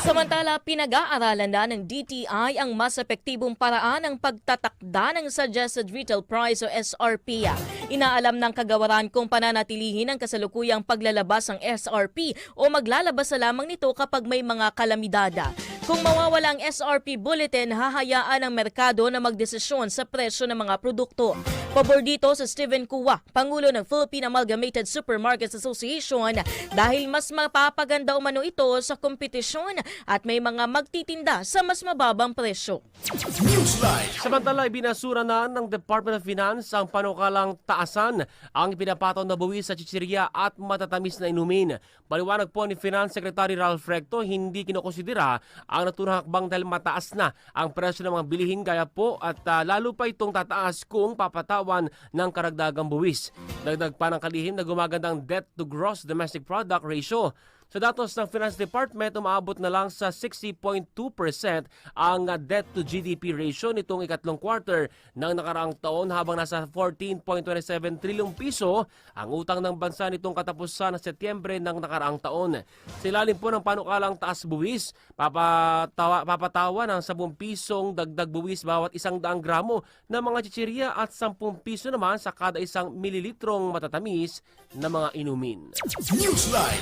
Samantala, pinag-aaralan na ng DTI ang mas epektibong paraan ng pagtatakda ng Suggested Retail Price o SRP. Inaalam ng kagawaran kung pananatilihin ang kasalukuyang paglalabas ng SRP o maglalabas na lamang nito kapag may mga kalamidada. Kung mawawala ang SRP bulletin, hahayaan ang merkado na magdesisyon sa presyo ng mga produkto. Pabor dito sa Steven Kuwa, Pangulo ng Philippine Amalgamated Supermarkets Association dahil mas mapapaganda umano ito sa kompetisyon at may mga magtitinda sa mas mababang presyo. Samantala, ibinasura na ng Department of Finance ang panukalang taasan ang ipinapataw na buwis sa chichirya at matatamis na inumin. Paliwanag po ni Finance Secretary Ralph Recto, hindi kinokonsidera ang naturang hakbang dahil mataas na ang presyo ng mga bilihin kaya po at ah, lalo pa itong tataas kung papatawan ng karagdagang buwis. Dagdag pa ng kalihim na gumaganda ang debt to gross domestic product ratio. Sa datos ng Finance Department, umaabot na lang sa 60.2% ang debt to GDP ratio nitong ikatlong quarter ng nakaraang taon habang nasa 14.27 trilyong piso ang utang ng bansa nitong katapusan ng Setyembre ng nakaraang taon. Sa po ng panukalang taas buwis, papatawa, papatawa ng 10 pisong dagdag buwis bawat isang daang gramo ng mga chichirya at 10 piso naman sa kada isang mililitrong matatamis na mga inumin.